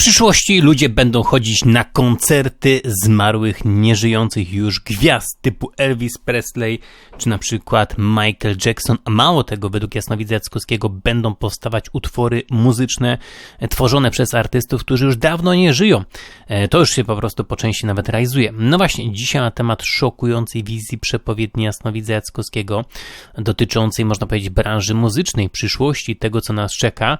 przyszłości ludzie będą chodzić na koncerty zmarłych, nieżyjących już gwiazd typu Elvis Presley czy na przykład Michael Jackson. A mało tego, według Jasnowidza Jackowskiego będą powstawać utwory muzyczne tworzone przez artystów, którzy już dawno nie żyją. E, to już się po prostu po części nawet realizuje. No właśnie, dzisiaj na temat szokującej wizji przepowiedni Jasnowidza Jackowskiego dotyczącej, można powiedzieć, branży muzycznej, przyszłości, tego co nas czeka.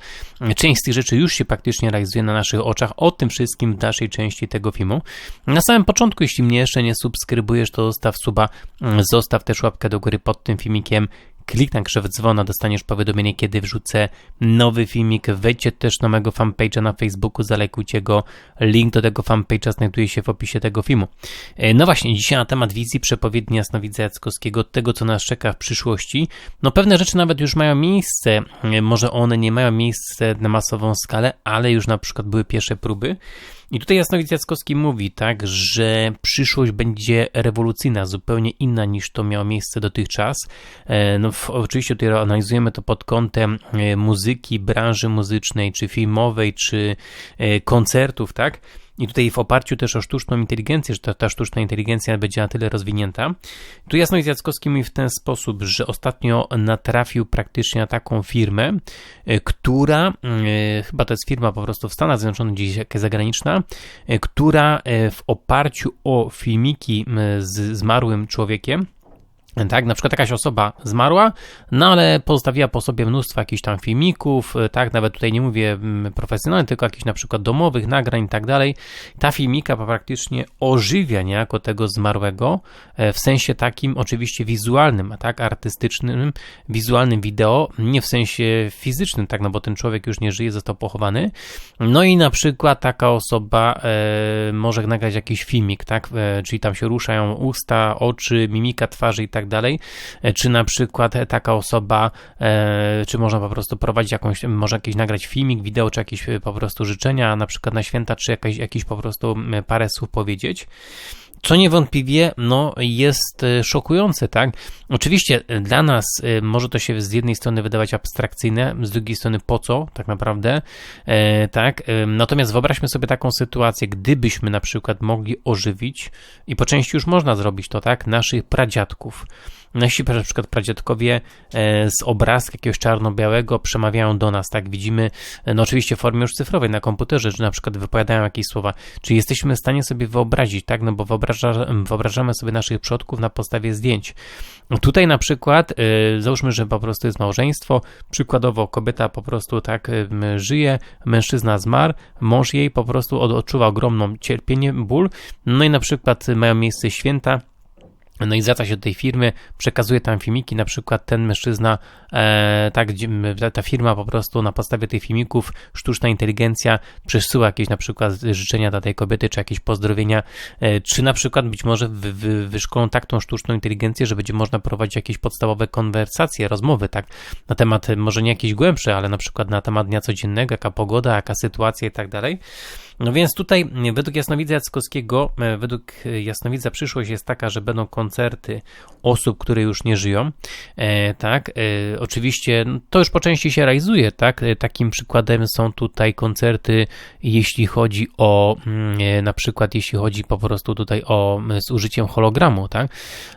Część z tych rzeczy już się praktycznie realizuje na naszych oczach. O tym wszystkim w dalszej części tego filmu. Na samym początku, jeśli mnie jeszcze nie subskrybujesz, to zostaw suba, zostaw też łapkę do góry pod tym filmikiem. Klik na krzew dzwona, dostaniesz powiadomienie, kiedy wrzucę nowy filmik. Wejdźcie też na mojego fanpage'a na Facebooku, zalajkujcie go. Link do tego fanpage'a znajduje się w opisie tego filmu. E, no właśnie, dzisiaj na temat wizji przepowiedni Jasnowidza Jackowskiego, tego co nas czeka w przyszłości. No pewne rzeczy nawet już mają miejsce, e, może one nie mają miejsca na masową skalę, ale już na przykład były pierwsze próby. I tutaj Jasnowic Jackowski mówi, tak, że przyszłość będzie rewolucyjna, zupełnie inna niż to miało miejsce dotychczas. E, oczywiście tutaj analizujemy to pod kątem e, muzyki, branży muzycznej, czy filmowej, czy e, koncertów, tak. I tutaj w oparciu też o sztuczną inteligencję, że ta, ta sztuczna inteligencja będzie na tyle rozwinięta. Tu Jasność Jackowski mówi w ten sposób, że ostatnio natrafił praktycznie na taką firmę, e, która, chyba to jest firma po prostu w Stanach Zjednoczonych, gdzieś zagraniczna, która w oparciu o filmiki z zmarłym człowiekiem, tak, na przykład jakaś osoba zmarła, no ale pozostawiła po sobie mnóstwo jakichś tam filmików, e, tak, nawet tutaj nie mówię mm, profesjonalnych, tylko jakichś na przykład domowych, nagrań i tak dalej. Ta filmika praktycznie ożywia niejako tego zmarłego, e, w sensie takim oczywiście wizualnym, a tak, artystycznym, wizualnym wideo, nie w sensie fizycznym, tak, no bo ten człowiek już nie żyje, został pochowany. No i na przykład taka osoba e, może nagrać jakiś filmik, tak, e, czyli tam się ruszają usta, oczy, mimika twarzy i tak tak dalej, e, czy na przykład taka osoba, e, czy można po prostu prowadzić jakąś, może jakiś nagrać filmik, wideo, czy jakieś e, po prostu życzenia, na przykład na święta, czy jakieś, jakiś po prostu parę słów powiedzieć co niewątpliwie no, jest szokujące, tak? Oczywiście dla nas może to się z jednej strony wydawać abstrakcyjne, z drugiej strony po co tak naprawdę, e, tak? Natomiast wyobraźmy sobie taką sytuację, gdybyśmy na przykład mogli ożywić, i po części już można zrobić to, tak? Naszych pradziadków. Nasi na przykład pradziadkowie e, z obrazka jakiegoś czarno-białego przemawiają do nas, tak widzimy, e, no oczywiście w formie już cyfrowej na komputerze, że na przykład wypowiadają jakieś słowa. Czy jesteśmy w stanie sobie wyobrazić, tak, no bo wyobraża, wyobrażamy sobie naszych przodków na podstawie zdjęć. Tutaj na przykład, e, załóżmy, że po prostu jest małżeństwo, przykładowo kobieta po prostu tak żyje, mężczyzna zmarł, mąż jej po prostu odczuwa ogromną cierpienie, ból, no i na przykład mają miejsce święta, no i zwraca się do tej firmy, przekazuje tam filmiki, na przykład ten mężczyzna, e, tak, ta firma po prostu na podstawie tych filmików, sztuczna inteligencja przesyła jakieś na przykład życzenia dla tej kobiety, czy jakieś pozdrowienia, e, czy na przykład być może wy, wy, wyszkolą tak tą sztuczną inteligencję, że będzie można prowadzić jakieś podstawowe konwersacje, rozmowy, tak, na temat, może nie jakieś głębsze, ale na przykład na temat dnia codziennego, jaka pogoda, jaka sytuacja i tak dalej. No więc tutaj według Jasnowidza Jackowskiego, e, według Jasnowidza przyszłość jest taka, że będą koncerty osób, które już nie żyją, e, tak, e, oczywiście no, to już po części się realizuje, tak, takim przykładem są tutaj koncerty, jeśli chodzi o, mm, na przykład jeśli chodzi po prostu tutaj o z użyciem hologramu, tak,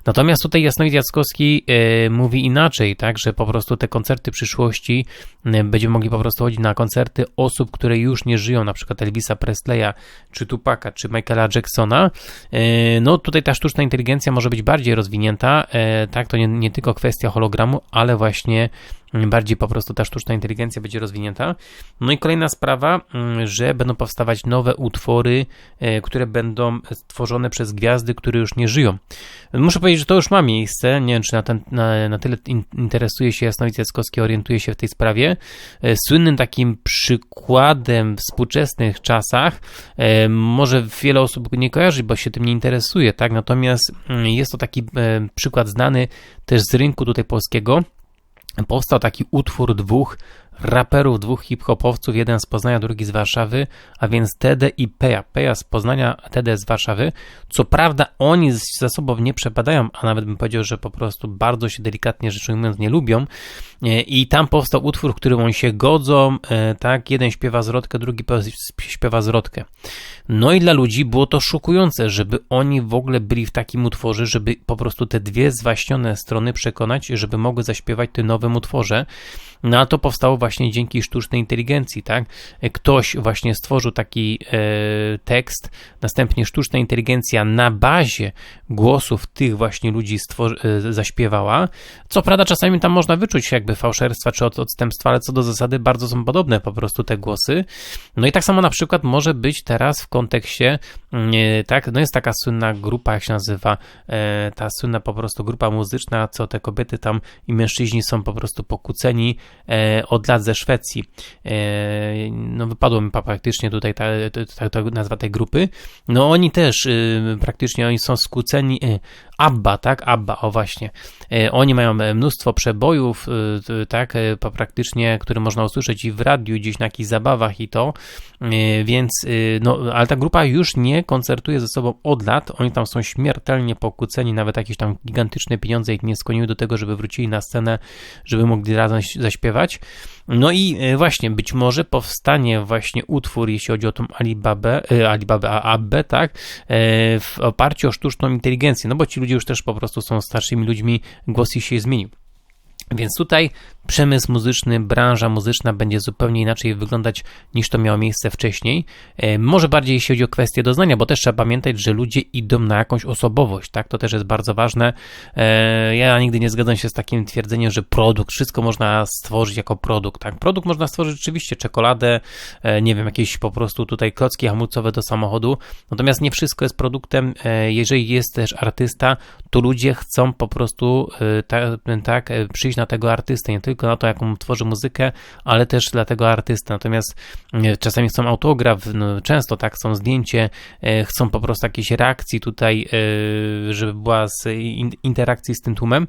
natomiast tutaj Jasnowidz Jackowski mówi inaczej, tak, że po prostu te koncerty przyszłości będziemy mogli po prostu chodzić na koncerty osób, które już nie żyją, na przykład Elvisa Presley Presleya, czy Tupaka, czy Michaela Jacksona, e, no tutaj ta sztuczna inteligencja może być bardziej rozwinięta, e, tak, to nie, nie tylko kwestia hologramu, ale właśnie bardziej po prostu ta sztuczna inteligencja będzie rozwinięta. No i kolejna sprawa, mm, że będą powstawać nowe utwory, e, które będą stworzone przez gwiazdy, które już nie żyją. Muszę powiedzieć, że to już ma miejsce. Nie wiem, czy na, ten, na, na tyle interesuje się Jasnowic Jackowski, orientuje się w tej sprawie. E, słynnym takim przykładem w współczesnych czasach, e, może wiele osób nie kojarzy, bo się tym nie interesuje, tak? Natomiast mm, jest to taki przykład znany też z rynku tutaj polskiego powstał taki utwór dwóch raperów, dwóch hip-hopowców, jeden z Poznania, drugi z Warszawy, a więc Tede i Peja. Peja z Poznania, Tede z Warszawy. Co prawda oni ze sobą nie przepadają, a nawet bym powiedział, że po prostu bardzo się delikatnie rzecz ujmując nie lubią e, i tam powstał utwór, w którym oni się godzą, e, tak, jeden śpiewa zwrotkę, drugi śpiewa zwrotkę. No i dla ludzi było to szokujące, żeby oni w ogóle byli w takim utworze, żeby po prostu te dwie zwaśnione strony przekonać, żeby mogły zaśpiewać tym nowym utworze. No a to powstało właśnie dzięki sztucznej inteligencji, tak? Ktoś właśnie stworzył taki e, tekst, następnie sztuczna inteligencja na bazie głosów tych właśnie ludzi e, zaśpiewała. Co prawda czasami tam można wyczuć jakby fałszerstwa czy od odstępstwa, ale co do zasady bardzo są podobne po prostu te głosy. No i tak samo na przykład może być teraz w kontekście, mm, e, tak, no jest taka słynna grupa, jak się nazywa, e, ta słynna po prostu grupa muzyczna, co te kobiety tam i mężczyźni są po prostu pokłóceni od lat ze Szwecji. E, no wypadło mi praktycznie tutaj ta, ta, ta, nazwa tej grupy. No oni też y, praktycznie oni są skłóceni. Y, Abba, tak? Abba, o właśnie. E, oni mają mnóstwo przebojów, y, tak? Praktycznie, które można usłyszeć i w radiu, gdzieś na jakichś zabawach i to. Więc, no, ale ta grupa już nie koncertuje ze sobą od lat. Oni tam są śmiertelnie pokłóceni, nawet jakieś tam gigantyczne pieniądze ich nie skłoniły do tego, żeby wrócili na scenę, żeby mogli razem zaśpiewać. No i e, właśnie, być może powstanie właśnie utwór, jeśli chodzi o tą Alibabę, e, Alibabę AB, tak, e, w oparciu o sztuczną inteligencję, no bo ci ludzie już też po prostu są starszymi ludźmi, głos ich się zmienił. Więc tutaj przemysł muzyczny, branża muzyczna będzie zupełnie inaczej wyglądać niż to miało miejsce wcześniej. E, może bardziej jeśli chodzi o kwestie doznania, bo też trzeba pamiętać, że ludzie idą na jakąś osobowość, tak? To też jest bardzo ważne. E, ja nigdy nie zgadzam się z takim twierdzeniem, że produkt, wszystko można stworzyć jako produkt, tak? Produkt można stworzyć rzeczywiście czekoladę, e, nie wiem, jakieś po prostu tutaj klocki hamulcowe do samochodu, natomiast nie wszystko jest produktem. Jeżeli jest też artysta, to ludzie chcą po prostu tak, tak przyjść na tego artystę, nie tylko na to, jaką tworzy muzykę, ale też dla tego artysty. Natomiast e, czasami chcą autograf, no, często tak, chcą zdjęcie, e, chcą po prostu jakiejś reakcji tutaj, e, żeby była z interakcji z tym tłumem,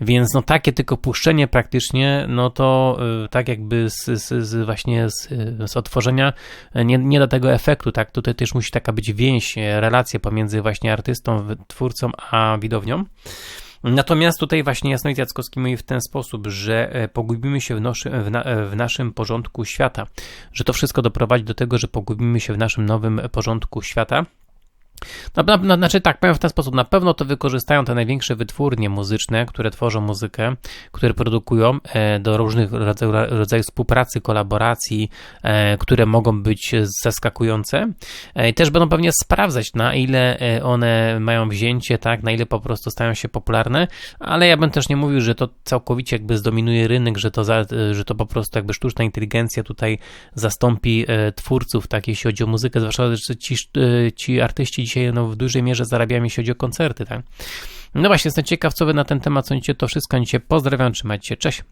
więc no takie tylko puszczenie praktycznie, no to tak jakby z, z, z właśnie z, z otworzenia nie, nie da tego efektu, tak, tutaj też musi taka być więź, relacja pomiędzy właśnie artystą, twórcą, a widownią. Natomiast tutaj właśnie Jasnowic Jackowski mówi w ten sposób, że e, pogubimy się w, noszy, w, na, e, w, naszym porządku świata, że to wszystko doprowadzi do tego, że pogubimy się w naszym nowym porządku świata. Na, na, na, znaczy tak, powiem w ten sposób, na pewno to wykorzystają te największe wytwórnie muzyczne, które tworzą muzykę, które produkują e, do różnych rodzajów, rodzajów współpracy, kolaboracji, e, które mogą być zaskakujące. E, też będą pewnie sprawdzać, na ile e, one mają wzięcie, tak, na ile po prostu stają się popularne, ale ja bym też nie mówił, że to całkowicie jakby zdominuje rynek, że to, za, że to po prostu jakby sztuczna inteligencja tutaj zastąpi e, twórców, tak, jeśli chodzi o muzykę, zwłaszcza, że ci, e, ci artyści dzisiaj no, w dużej mierze zarabiamy, jeśli chodzi o koncerty, tak? No właśnie, jestem ciekaw, co wy na ten temat sądzicie. To wszystko. Dzisiaj pozdrawiam, trzymajcie się, cześć.